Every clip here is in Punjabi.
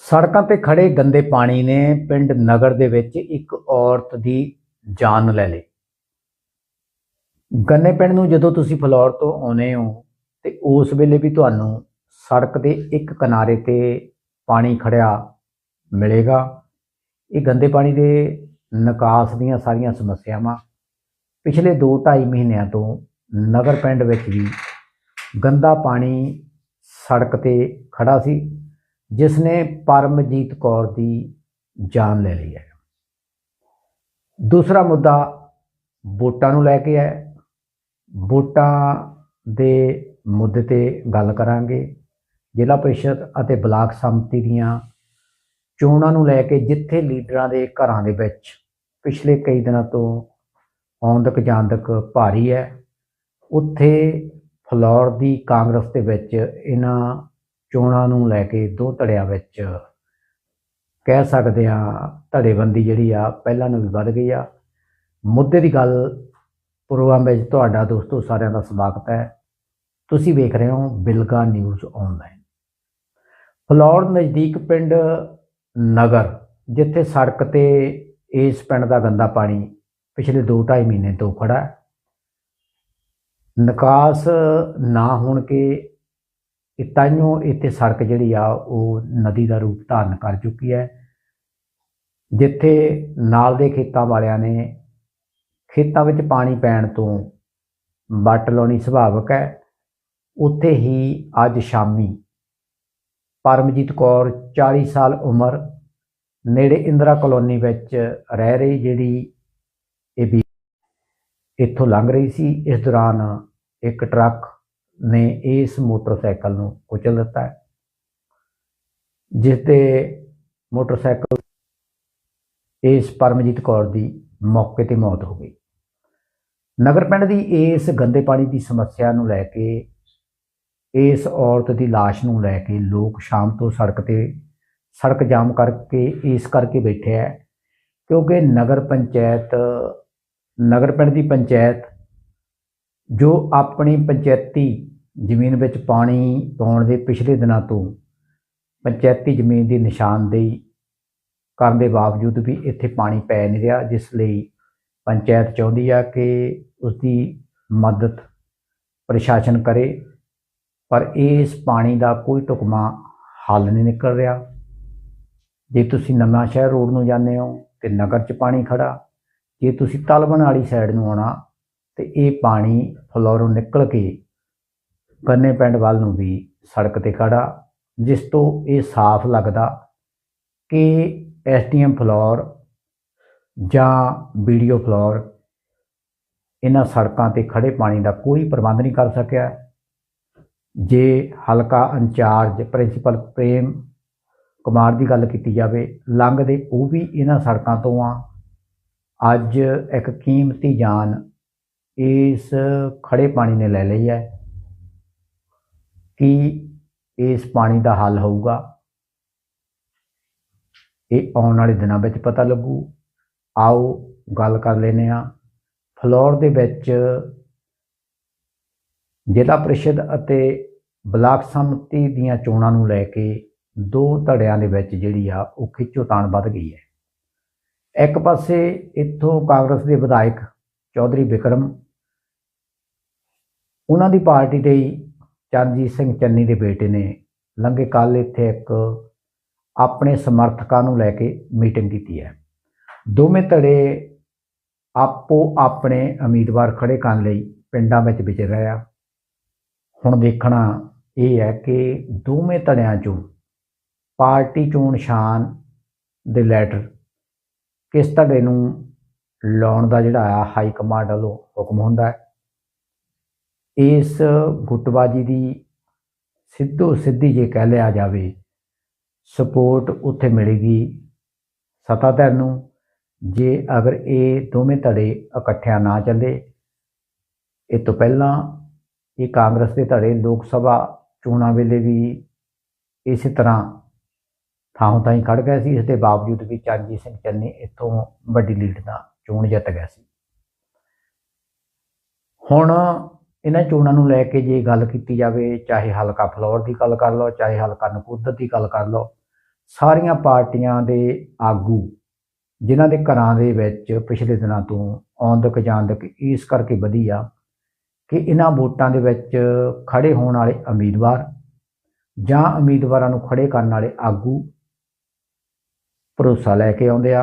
ਸੜਕਾਂ ਤੇ ਖੜੇ ਗੰਦੇ ਪਾਣੀ ਨੇ ਪਿੰਡ ਨਗਰ ਦੇ ਵਿੱਚ ਇੱਕ ਔਰਤ ਦੀ ਜਾਨ ਲੈ ਲਈ। ਗੰਨੇ ਪਿੰਡ ਨੂੰ ਜਦੋਂ ਤੁਸੀਂ ਫਲੌਰ ਤੋਂ ਆਉਨੇ ਹੋ ਤੇ ਉਸ ਵੇਲੇ ਵੀ ਤੁਹਾਨੂੰ ਸੜਕ ਦੇ ਇੱਕ ਕਿਨਾਰੇ ਤੇ ਪਾਣੀ ਖੜਿਆ ਮਿਲੇਗਾ। ਇਹ ਗੰਦੇ ਪਾਣੀ ਦੇ ਨਿਕਾਸ ਦੀਆਂ ਸਾਰੀਆਂ ਸਮੱਸਿਆਵਾਂ ਪਿਛਲੇ 2-2.5 ਮਹੀਨਿਆਂ ਤੋਂ ਨਗਰ ਪਿੰਡ ਵਿੱਚ ਵੀ ਗੰਦਾ ਪਾਣੀ ਸੜਕ ਤੇ ਖੜਾ ਸੀ। ਜਿਸ ਨੇ ਪਰਮਜੀਤ ਕੌਰ ਦੀ ਜਾਨ ਲੈ ਲਈ ਹੈ। ਦੂਸਰਾ ਮੁੱਦਾ ਵੋਟਾਂ ਨੂੰ ਲੈ ਕੇ ਹੈ। ਵੋਟਾਂ ਦੇ ਮੁੱਦੇ ਤੇ ਗੱਲ ਕਰਾਂਗੇ। ਜ਼ਿਲ੍ਹਾ ਪਰਿਸ਼ਦ ਅਤੇ ਬਲਾਕ ਸੰਮਤੀ ਦੀਆਂ ਚੋਣਾਂ ਨੂੰ ਲੈ ਕੇ ਜਿੱਥੇ ਲੀਡਰਾਂ ਦੇ ਘਰਾਂ ਦੇ ਵਿੱਚ ਪਿਛਲੇ ਕਈ ਦਿਨਾਂ ਤੋਂ ਆਉਂਦਕ ਜਾਂਦਕ ਭਾਰੀ ਹੈ। ਉੱਥੇ ਫਲੌਰ ਦੀ ਕਾਂਗਰਸ ਦੇ ਵਿੱਚ ਇਹਨਾਂ ਚੋਣਾਂ ਨੂੰ ਲੈ ਕੇ ਦੋ ਧੜਿਆਂ ਵਿੱਚ ਕਹਿ ਸਕਦੇ ਆ ਧੜੇਬੰਦੀ ਜਿਹੜੀ ਆ ਪਹਿਲਾਂ ਨੂੰ ਵੀ ਵੱਧ ਗਈ ਆ। ਮੁੱਦੇ ਦੀ ਗੱਲ ਪ੍ਰੋਗਰਾਮ ਵਿੱਚ ਤੁਹਾਡਾ ਦੋਸਤੋ ਸਾਰਿਆਂ ਦਾ ਸਵਾਗਤ ਹੈ। ਤੁਸੀਂ ਵੇਖ ਰਹੇ ਹੋ ਬਿਲਗਾ ਨਿਊਜ਼ ਆਨਲਾਈਨ ਫਲੌਰ ਨਜ਼ਦੀਕ ਪਿੰਡ ਨਗਰ, ਜਿੱਥੇ ਸੜਕ ਤੇ ਇਸ ਪਿੰਡ ਦਾ ਗੰਦਾ ਪਾਣੀ ਪਿਛਲੇ 2-2.5 ਮਹੀਨੇ ਤੋਂ ਖੜਾ ਨਿਕਾਸ ਨਾ ਹੋਣ ਕੇ ਇਤਾਈਓ ਇੱਥੇ ਸੜਕ ਜਿਹੜੀ ਆ, ਉਹ ਨਦੀ ਦਾ ਰੂਪ ਧਾਰਨ ਕਰ ਚੁੱਕੀ ਹੈ। ਜਿੱਥੇ ਨਾਲ ਦੇ ਖੇਤਾਂ ਵਾਲਿਆਂ ਨੇ ਖੇਤਾਂ ਵਿੱਚ ਪਾਣੀ ਪੈਣ ਤੋਂ ਵੱਟ ਲਾਉਣੀ ਸੁਭਾਵਕ ਹੈ। ਉੱਥੇ ਹੀ ਅੱਜ ਸ਼ਾਮੀ ਪਰਮਜੀਤ ਕੌਰ 40 ਸਾਲ ਉਮਰ, ਨੇੜੇ ਇੰਦਰਾ ਕਲੋਨੀ ਵਿੱਚ ਰਹਿ ਰਹੀ ਜਿਹੜੀ ਇਹ ਵੀ ਇੱਥੋਂ ਲੰਘ ਰਹੀ ਸੀ। ਇਸ ਦੌਰਾਨ ਇੱਕ ਟਰੱਕ ਨੇ ਇਸ ਮੋਟਰਸਾਈਕਲ ਨੂੰ ਕੁਚਲ ਦਿੱਤਾ ਜਿਸ ਤੇ ਮੋਟਰਸਾਈਕਲ ਇਸ ਪਰਮਜੀਤ ਕੌਰ ਦੀ ਮੌਕੇ ਤੇ ਮੌਤ ਹੋ ਗਈ। ਨਗਰ ਪਿੰਡ ਦੀ ਇਸ ਗੰਦੇ ਪਾਣੀ ਦੀ ਸਮੱਸਿਆ ਨੂੰ ਲੈ ਕੇ, ਇਸ ਔਰਤ ਦੀ লাশ ਨੂੰ ਲੈ ਕੇ ਲੋਕ ਸ਼ਾਮ ਤੋਂ ਸੜਕ ਤੇ ਸੜਕ ਜਾਮ ਕਰਕੇ ਇਸ ਕਰਕੇ ਬੈਠੇ ਹੈ, ਕਿਉਂਕਿ ਨਗਰ ਪੰਚਾਇਤ, ਨਗਰ ਪਿੰਡ ਦੀ ਪੰਚਾਇਤ ਜੋ ਆਪਣੀ ਪੰਚਾਇਤੀ ਜ਼ਮੀਨ ਵਿੱਚ ਪਾਣੀ ਪਾਉਣ ਦੇ ਪਿਛਲੇ ਦਿਨਾਂ ਤੋਂ ਪੰਚਾਇਤੀ ਜ਼ਮੀਨ ਦੀ ਨਿਸ਼ਾਨਦੇਹੀ ਕਰਨ ਦੇ ਬਾਵਜੂਦ ਵੀ ਇੱਥੇ ਪਾਣੀ ਪੈ ਨਹੀਂ ਰਿਹਾ, ਜਿਸ ਲਈ ਪੰਚਾਇਤ ਚਾਹੁੰਦੀ ਆ ਕਿ ਉਸ ਦੀ ਮਦਦ ਪ੍ਰਸ਼ਾਸਨ ਕਰੇ। ਪਰ ਇਸ ਪਾਣੀ ਦਾ ਕੋਈ ਟੁਕਮਾ ਹੱਲ ਨਹੀਂ ਨਿਕਲ ਰਿਹਾ। ਜੇ ਤੁਸੀਂ ਨਵਾਂ ਸ਼ਹਿਰ ਰੋਡ ਨੂੰ ਜਾਂਦੇ ਹੋ ਤੇ ਨਗਰ 'ਚ ਪਾਣੀ ਖੜਾ ਜੇ ਤੁਸੀਂ ਤਲਵਣ ਵਾਲੀ ਸਾਈਡ ਨੂੰ ਆਉਣਾ ਤੇ ਇਹ ਪਾਣੀ ਫਲੋਰੋਂ ਨਿਕਲ ਕੇ ਗੰਨੇ ਪਿੰਡ ਵੱਲ ਨੂੰ ਵੀ ਸੜਕ ਤੇ ਖੜਾ, ਜਿਸ ਤੋਂ ਇਹ ਸਾਫ਼ ਲੱਗਦਾ ਕਿ ਐਸਟੀਐਮ ਫਲੋਰ ਜਾਂ ਵੀਡੀਓ ਫਲੋਰ ਇਹਨਾਂ ਸੜਕਾਂ ਤੇ ਖੜੇ ਪਾਣੀ ਦਾ ਕੋਈ ਪ੍ਰਬੰਧ ਨਹੀਂ ਕਰ ਸਕਿਆ। ਜੇ ਹਲਕਾ ਇੰਚਾਰਜ ਪ੍ਰਿੰਸੀਪਲ ਪ੍ਰੇਮ ਕੁਮਾਰ ਦੀ ਗੱਲ ਕੀਤੀ ਜਾਵੇ, ਲੰਘਦੇ ਉਹ ਵੀ ਇਹਨਾਂ ਸੜਕਾਂ ਤੋਂ ਆ। ਅੱਜ ਇੱਕ ਕੀਮਤੀ ਜਾਨ ਇਸ ਖੜੇ ਪਾਣੀ ਨੇ ਲੈ ਲਈ ਹੈ। ਕੀ ਇਸ ਪਾਣੀ ਦਾ ਹੱਲ ਹੋਊਗਾ? ਇਹ ਆਉਣ ਵਾਲੇ ਦਿਨਾਂ ਵਿੱਚ ਪਤਾ ਲੱਗੂ। ਆਓ ਗੱਲ ਕਰ ਲੈਨੇ ਆ ਫਲੋਰ ਦੇ ਵਿੱਚ ਜ਼ਿਲ੍ਹਾ ਪ੍ਰੀਸ਼ਦ ਅਤੇ ਬਲਾਕ ਸੰਮਤੀ ਦੀਆਂ ਚੋਣਾਂ ਨੂੰ ਲੈ ਕੇ ਦੋ ਧੜਿਆਂ ਦੇ ਵਿੱਚ ਜਿਹੜੀ ਆ, ਉਹ ਖਿੱਚੋਤਾਣ ਵੱਧ ਗਈ ਹੈ। ਇੱਕ ਪਾਸੇ ਇੱਥੋਂ ਕਾਂਗਰਸ ਦੇ ਵਿਧਾਇਕ ਚੌਧਰੀ ਵਿਕਰਮ, ਉਹਨਾਂ ਦੀ ਪਾਰਟੀ ਦੇ ਚਰਨਜੀਤ ਸਿੰਘ ਚੰਨੀ ਦੇ ਬੇਟੇ ਨੇ ਲੰਘੇ ਕੱਲ ਇੱਥੇ ਇੱਕ ਆਪਣੇ ਸਮਰਥਕਾਂ ਨੂੰ ਲੈ ਕੇ ਮੀਟਿੰਗ ਕੀਤੀ ਹੈ। ਦੋਵੇਂ ਧੜੇ ਆਪੋ ਆਪਣੇ ਉਮੀਦਵਾਰ ਖੜੇ ਕਰਨ ਲਈ ਪਿੰਡਾਂ ਵਿੱਚ ਵਿਚਰ ਰਹੇ ਆ। ਹੁਣ ਦੇਖਣਾ ਇਹ ਹੈ ਕਿ ਦੋਵੇਂ ਧੜਿਆਂ ਚੋਂ ਪਾਰਟੀ ਚੋਣ ਨਿਸ਼ਾਨ ਦੇ ਲੈਟਰ ਕਿਸ ਧੜੇ ਨੂੰ ਲਾਉਣ ਦਾ ਜਿਹੜਾ ਆ ਹਾਈ ਕਮਾਂਡ ਵੱਲੋਂ ਹੁਕਮ ਹੁੰਦਾ ਹੈ ਇਸ ਗੁੱਟਬਾਜੀ ਦੀ ਸਿੱਧੋ ਸਿੱਧੀ ਜੇ ਕਹਿ ਲਿਆ ਜਾਵੇ, ਸਪੋਰਟ ਉੱਥੇ ਮਿਲੇਗੀ ਸਤਾਧਰ ਨੂੰ, ਜੇ ਅਗਰ ਇਹ ਦੋਵੇਂ ਧੜੇ ਇਕੱਠਿਆਂ ਨਾ ਚੱਲੇ। ਇਹ ਤੋਂ ਪਹਿਲਾਂ ਇਹ ਕਾਂਗਰਸ ਦੇ ਧੜੇ ਲੋਕ ਸਭਾ ਚੋਣਾਂ ਵੇਲੇ ਵੀ ਇਸੇ ਤਰ੍ਹਾਂ ਥਾਂ ਤਾਂ ਹੀ ਖੜ ਗਏ ਸੀ, ਇਸ ਦੇ ਬਾਵਜੂਦ ਵੀ ਚਰਨਜੀਤ ਸਿੰਘ ਚੰਨੀ ਇੱਥੋਂ ਵੱਡੀ ਲੀਡ ਦਾ ਚੋਣ ਜਿੱਤ ਗਿਆ ਸੀ। ਹੁਣ ਇਹਨਾਂ ਚੋਣਾਂ ਨੂੰ ਲੈ ਕੇ ਜੇ ਗੱਲ ਕੀਤੀ ਜਾਵੇ, ਚਾਹੇ ਹਲਕਾ ਫਲੋਰ ਦੀ ਗੱਲ ਕਰ ਲਓ, ਚਾਹੇ ਹਲਕਾ ਨਕੋਦਰ ਦੀ ਗੱਲ ਕਰ ਲਓ, ਸਾਰੀਆਂ ਪਾਰਟੀਆਂ ਦੇ ਆਗੂ ਜਿਨ੍ਹਾਂ ਦੇ ਘਰਾਂ ਦੇ ਵਿੱਚ ਪਿਛਲੇ ਦਿਨਾਂ ਤੋਂ ਆਉਂਦਕ ਜਾਂਦਕ ਇਸ ਕਰਕੇ ਵਧੀ ਆ ਕਿ ਇਹਨਾਂ ਵੋਟਾਂ ਦੇ ਵਿੱਚ ਖੜੇ ਹੋਣ ਵਾਲੇ ਉਮੀਦਵਾਰ ਜਾਂ ਉਮੀਦਵਾਰਾਂ ਨੂੰ ਖੜੇ ਕਰਨ ਵਾਲੇ ਆਗੂ ਭਰੋਸਾ ਲੈ ਕੇ ਆਉਂਦੇ ਆ।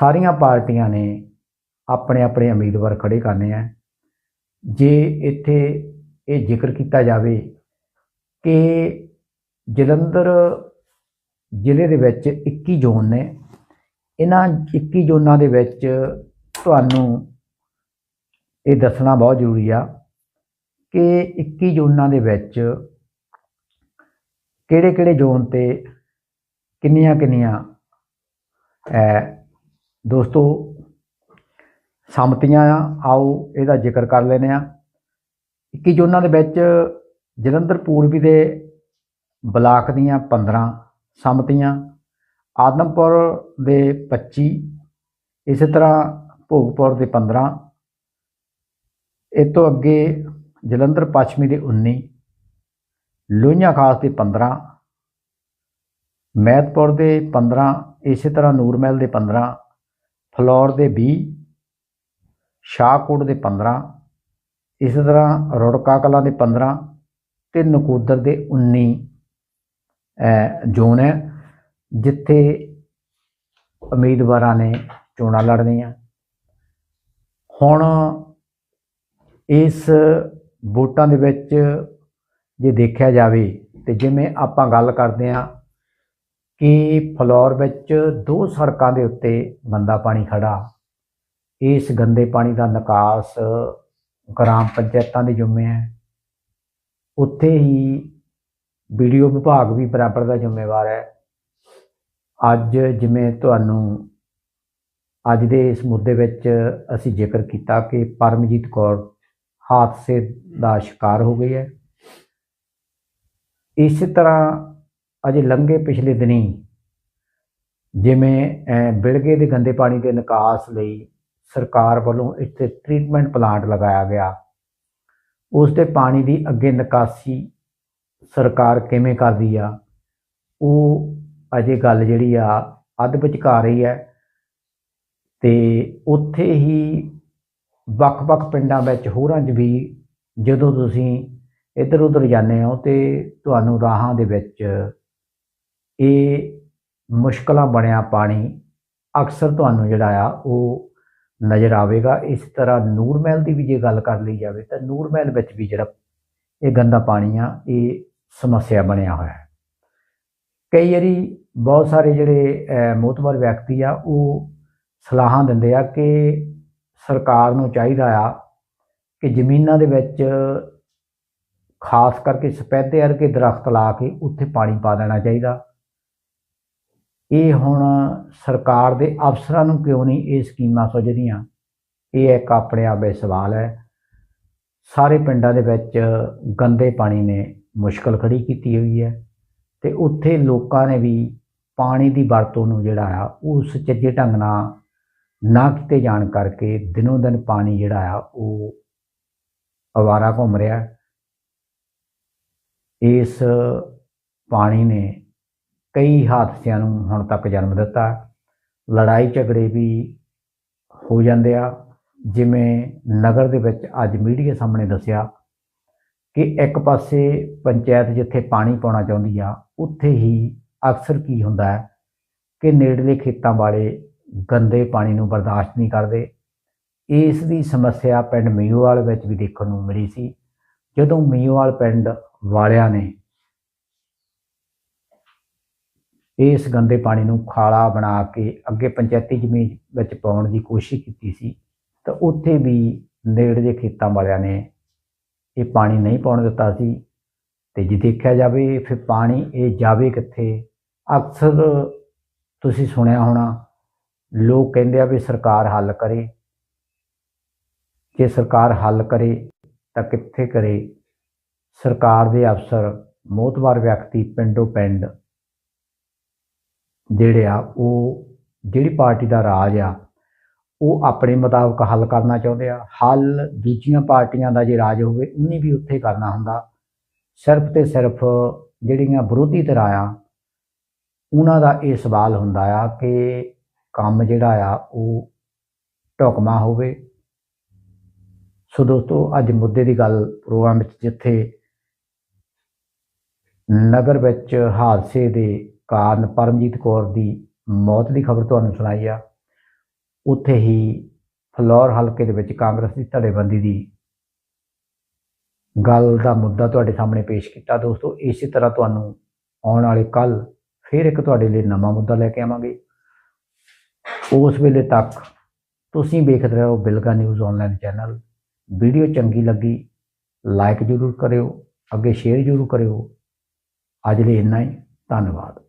ਸਾਰੀਆਂ ਪਾਰਟੀਆਂ ਨੇ ਆਪਣੇ ਆਪਣੇ ਉਮੀਦਵਾਰ ਖੜੇ ਕਰਨੇ ਆ। ਜੇ ਇੱਥੇ ਇਹ ਜ਼ਿਕਰ ਕੀਤਾ ਜਾਵੇ ਕਿ ਜਲੰਧਰ ਜ਼ਿਲ੍ਹੇ ਦੇ ਵਿੱਚ 21 ਜ਼ੋਨ ਨੇ, ਇਹਨਾਂ 21 ਜ਼ੋਨਾਂ ਦੇ ਵਿੱਚ ਤੁਹਾਨੂੰ ਇਹ ਦੱਸਣਾ ਬਹੁਤ ਜ਼ਰੂਰੀ ਆ ਕਿ 21 ਜ਼ੋਨਾਂ ਦੇ ਵਿੱਚ ਕਿਹੜੇ ਕਿਹੜੇ ਜ਼ੋਨ ਤੇ ਕਿੰਨੀਆਂ ਕਿੰਨੀਆਂ ਅ ਦੋਸਤੋ ਸੰਮਤੀਆਂ ਆ, ਆਓ ਇਹਦਾ ਜ਼ਿਕਰ ਕਰ ਲੈਨੇ ਆ 21 ਜ਼ੋਨਾਂ ਦੇ ਵਿੱਚ ਜਲੰਧਰ ਪੂਰਬੀ ਦੇ ਬਲਾਕ ਦੀਆਂ 15 ਸੰਮਤੀਆਂ, ਆਦਮਪੁਰ ਦੇ 25 ਇਸੇ ਤਰ੍ਹਾਂ ਭੋਗਪੁਰ ਦੇ 15 ਇਹ ਤੋਂ ਅੱਗੇ ਜਲੰਧਰ ਪੱਛਮੀ ਦੇ 19 ਲੋਹੀਆਂ ਖਾਸ ਦੇ 15 ਮਹਿਤਪੁਰ ਦੇ 15 ਇਸੇ ਤਰ੍ਹਾਂ ਨੂਰਮਹਿਲ ਦੇ 15 ਫਲੌਰ ਦੇ 20 ਸ਼ਾਹਕੋਟ ਦੇ 15 ਇਸ ਤਰ੍ਹਾਂ ਰੁੜਕਾ ਕਲਾਂ ਦੇ 15 ਤੇ ਨਕੋਦਰ ਦੇ 19 ਜ਼ੋਨ ਹੈ, ਜਿੱਥੇ ਉਮੀਦਵਾਰਾਂ ਨੇ ਚੋਣਾਂ ਲੜਨੀਆਂ। ਹੁਣ ਇਸ ਵੋਟਾਂ ਦੇ ਵਿੱਚ ਜੇ ਦੇਖਿਆ ਜਾਵੇ ਤੇ ਜਿਵੇਂ ਆਪਾਂ ਗੱਲ ਕਰਦੇ ਹਾਂ ਕਿ ਫਲੋਰ ਵਿੱਚ ਦੋ ਸੜਕਾਂ ਦੇ ਉੱਤੇ ਬੰਦਾ ਪਾਣੀ ਖੜਾ ਇਸ ਗੰਦੇ ਪਾਣੀ ਦਾ ਨਿਕਾਸ ਗ੍ਰਾਮ ਪੰਚਾਇਤਾਂ ਦੇ ਜ਼ਿੰਮੇ ਹੈ। ਉੱਥੇ ਹੀ ਵੀਡੀਓ ਵਿਭਾਗ ਵੀ ਬਰਾਬਰ ਦਾ ਜ਼ਿੰਮੇਵਾਰ ਹੈ। ਅੱਜ ਜਿਵੇਂ ਤੁਹਾਨੂੰ ਅੱਜ ਦੇ ਇਸ ਮੁੱਦੇ ਵਿੱਚ ਅਸੀਂ ਜ਼ਿਕਰ ਕੀਤਾ ਕਿ ਪਰਮਜੀਤ ਕੌਰ ਹਾਦਸੇ ਦਾ ਸ਼ਿਕਾਰ ਹੋ ਗਈ ਹੈ। ਇਸੇ ਤਰ੍ਹਾਂ ਅਜੇ ਲੰਘੇ ਪਿਛਲੇ ਦਿਨੀ ਜਿਵੇਂ ਬਿਲਗੇ ਦੇ ਗੰਦੇ ਪਾਣੀ ਦੇ ਨਿਕਾਸ ਲਈ ਸਰਕਾਰ ਵੱਲੋਂ ਇੱਥੇ ਟ੍ਰੀਟਮੈਂਟ ਪਲਾਂਟ ਲਗਾਇਆ ਗਿਆ। ਉਸ ਦੇ ਪਾਣੀ ਦੀ ਅੱਗੇ ਨਿਕਾਸੀ ਸਰਕਾਰ ਕਿਵੇਂ ਕਰਦੀ ਆ, ਉਹ ਅਜੇ ਗੱਲ ਜਿਹੜੀ ਆ ਅੱਧ ਵਿਚਕਾਰ ਰਹੀ ਹੈ। ਤੇ ਉੱਥੇ ਹੀ ਵੱਖ-ਵੱਖ ਪਿੰਡਾਂ ਵਿੱਚ ਹੋਰਾਂ 'ਚ ਵੀ ਜਦੋਂ ਤੁਸੀਂ ਇੱਧਰ ਉੱਧਰ ਜਾਂਦੇ ਹੋ ਤੇ ਤੁਹਾਨੂੰ ਰਾਹਾਂ ਦੇ ਵਿੱਚ ਇਹ ਮੁਸ਼ਕਲਾਂ ਬਣਿਆ ਪਾਣੀ ਅਕਸਰ ਤੁਹਾਨੂੰ ਜਿਹੜਾ ਆ ਉਹ ਨਜ਼ਰ ਆਵੇਗਾ। ਇਸ ਤਰ੍ਹਾਂ ਨੂਰਮਹਿਲ ਦੀ ਵੀ ਜੇ ਗੱਲ ਕਰ ਲਈ ਜਾਵੇ ਤਾਂ ਨੂਰਮਹਿਲ ਵਿੱਚ ਵੀ ਜਿਹੜਾ ਇਹ ਗੰਦਾ ਪਾਣੀ ਆ ਇਹ ਸਮੱਸਿਆ ਬਣਿਆ ਹੋਇਆ ਹੈ। ਕਈ ਵਾਰੀ ਬਹੁਤ ਸਾਰੇ ਜਿਹੜੇ ਅਹ, ਮੋਤਬਰ ਵਿਅਕਤੀ ਆ ਉਹ ਸਲਾਹਾਂ ਦਿੰਦੇ ਆ ਕਿ ਸਰਕਾਰ ਨੂੰ ਚਾਹੀਦਾ ਆ ਕਿ ਜ਼ਮੀਨਾਂ ਦੇ ਵਿੱਚ ਖਾਸ ਕਰਕੇ ਸਪੈਦੇ ਵਰਗੇ ਦਰਖਤ ਲਾ ਕੇ ਉੱਥੇ ਪਾਣੀ ਪਾ ਦੇਣਾ ਚਾਹੀਦਾ। ਇਹ ਹੁਣ ਸਰਕਾਰ ਦੇ ਅਫਸਰਾਂ ਨੂੰ ਕਿਉਂ ਨਹੀਂ ਇਹ ਸਕੀਮਾਂ ਸੁਝਦੀਆਂ? ਇਹ ਇੱਕ ਆਪਣੇ ਆਪ ਵਿੱਚ ਸਵਾਲ ਹੈ। ਸਾਰੇ ਪਿੰਡਾਂ ਦੇ ਵਿੱਚ ਗੰਦੇ ਪਾਣੀ ਨੇ ਮੁਸ਼ਕਲ ਖੜੀ ਕੀਤੀ ਹੋਈ ਹੈ ਤੇ ਉੱਥੇ ਲੋਕਾਂ ਨੇ ਵੀ ਪਾਣੀ ਦੀ ਵਰਤੋਂ ਨੂੰ ਜਿਹੜਾ ਆ ਉਹ ਸੁਚੱਜੇ ਢੰਗ ਨਾਲ ਨਾ ਕੀਤੇ ਜਾਣ ਕਰਕੇ ਦਿਨੋਂ ਦਿਨ ਪਾਣੀ ਜਿਹੜਾ ਆ, ਉਹ ਅਵਾਰਾ ਘੁੰਮ ਰਿਹਾ। ਇਸ ਪਾਣੀ ਨੇ ਕਈ ਹਾਦਸਿਆਂ ਨੂੰ ਹੁਣ ਤੱਕ ਜਨਮ ਦਿੱਤਾ। ਲੜਾਈ ਝਗੜੇ ਵੀ ਹੋ ਜਾਂਦੇ ਆ। ਜਿਵੇਂ ਨਗਰ ਦੇ ਵਿੱਚ ਅੱਜ ਮੀਡੀਆ ਸਾਹਮਣੇ ਦੱਸਿਆ ਕਿ ਇੱਕ ਪਾਸੇ ਪੰਚਾਇਤ ਜਿੱਥੇ ਪਾਣੀ ਪਾਉਣਾ ਚਾਹੁੰਦੀ ਆ, ਉੱਥੇ ਹੀ ਅਕਸਰ ਕੀ ਹੁੰਦਾ ਹੈ ਕਿ ਨੇੜਲੇ ਖੇਤਾਂ ਵਾਲੇ ਗੰਦੇ ਪਾਣੀ ਨੂੰ ਬਰਦਾਸ਼ਤ ਨਹੀਂ ਕਰਦੇ। ਇਸ ਦੀ ਸਮੱਸਿਆ ਪਿੰਡ ਮੀਓਵਾਲ ਵਿੱਚ ਵੀ ਦੇਖਣ ਨੂੰ ਮਿਲੀ ਸੀ। ਜਦੋਂ ਮੀਓਵਾਲ ਪਿੰਡ ਵਾਲਿਆਂ ਨੇ ਇਸ ਗੰਦੇ ਪਾਣੀ ਨੂੰ ਖਾਲਾ ਬਣਾ ਕੇ ਅੱਗੇ ਪੰਚਾਇਤੀ ਜ਼ਮੀਨ ਵਿੱਚ ਪਾਉਣ ਦੀ ਕੋਸ਼ਿਸ਼ ਕੀਤੀ ਸੀ, ਤਾਂ ਉੱਥੇ ਵੀ ਨੇੜਲੇ ਖੇਤਾਂ ਵਾਲਿਆਂ ਨੇ ਇਹ ਪਾਣੀ ਨਹੀਂ ਪਾਉਣ ਦਿੱਤਾ ਸੀ। ਤੇ ਜੇ ਦੇਖਿਆ ਜਾਵੇ, ਫਿਰ ਪਾਣੀ ਇਹ ਜਾਵੇ ਕਿੱਥੇ? ਅਕਸਰ ਤੁਸੀਂ ਸੁਣਿਆ ਹੋਣਾ, ਲੋਕ ਕਹਿੰਦੇ ਆ ਵੀ ਸਰਕਾਰ ਹੱਲ ਕਰੇ। ਜੇ ਸਰਕਾਰ ਹੱਲ ਕਰੇ, ਤਾਂ ਕਿੱਥੇ ਕਰੇ? ਸਰਕਾਰ ਦੇ ਅਫਸਰ ਮੋਤਬਾਰ ਵਿਅਕਤੀ ਪਿੰਡੋਂ ਪਿੰਡ ਜਿਹੜੇ ਆ, ਉਹ ਜਿਹੜੀ ਪਾਰਟੀ ਦਾ ਰਾਜ ਆ, ਉਹ ਆਪਣੇ ਮੁਤਾਬਕ ਹੱਲ ਕਰਨਾ ਚਾਹੁੰਦੇ ਆ। ਹੱਲ ਦੂਜੀਆਂ ਪਾਰਟੀਆਂ ਦਾ ਜੇ ਰਾਜ ਹੋਵੇ ਉਹਨੇ ਵੀ ਉੱਥੇ ਕਰਨਾ ਹੁੰਦਾ। ਸਿਰਫ ਤੇ ਸਿਰਫ ਜਿਹੜੀਆਂ ਵਿਰੋਧੀ ਧਿਰਾਂ ਉਹਨਾਂ ਦਾ ਇਹ ਸਵਾਲ ਹੁੰਦਾ ਆ ਕਿ ਕੰਮ ਜਿਹੜਾ ਆ, ਉਹ ਢੁਕਮਾ ਹੋਵੇ। ਸੋ ਦੋਸਤੋ, ਅੱਜ ਮੁੱਦੇ ਦੀ ਗੱਲ ਪ੍ਰੋਗਰਾਮ ਵਿੱਚ ਜਿੱਥੇ ਨਗਰ ਵਿੱਚ ਹਾਦਸੇ ਦੇ ਕਾਰਨ ਪਰਮਜੀਤ ਕੌਰ ਦੀ ਮੌਤ ਦੀ ਖਬਰ ਤੁਹਾਨੂੰ ਸੁਣਾਈ ਆ। ਉੱਥੇ ਹੀ ਫਲੋਰ ਹਲਕੇ ਦੇ ਵਿੱਚ ਕਾਂਗਰਸ ਦੀ ਧੜੇਬੰਦੀ ਦੀ ਗੱਲ ਦਾ ਮੁੱਦਾ ਤੁਹਾਡੇ ਸਾਹਮਣੇ ਪੇਸ਼ ਕੀਤਾ। ਦੋਸਤੋ, ਇਸੇ ਤਰ੍ਹਾਂ ਤੁਹਾਨੂੰ ਆਉਣ ਵਾਲੇ ਕੱਲ ਫਿਰ ਇੱਕ ਤੁਹਾਡੇ ਲਈ ਨਵਾਂ ਮੁੱਦਾ ਲੈ ਕੇ ਆਵਾਂਗੇ। ਉਸ ਵੇਲੇ ਤੱਕ ਤੁਸੀਂ ਵੇਖਦੇ ਰਹੋ Bilga news online channel. Video ਚੰਗੀ ਲੱਗੀ, ਲਾਈਕ ਜ਼ਰੂਰ ਕਰਿਓ, ਅੱਗੇ ਸ਼ੇਅਰ ਜ਼ਰੂਰ ਕਰਿਓ। ਅੱਜ ਲਈ ਇੰਨਾ ਹੀ, ਧੰਨਵਾਦ।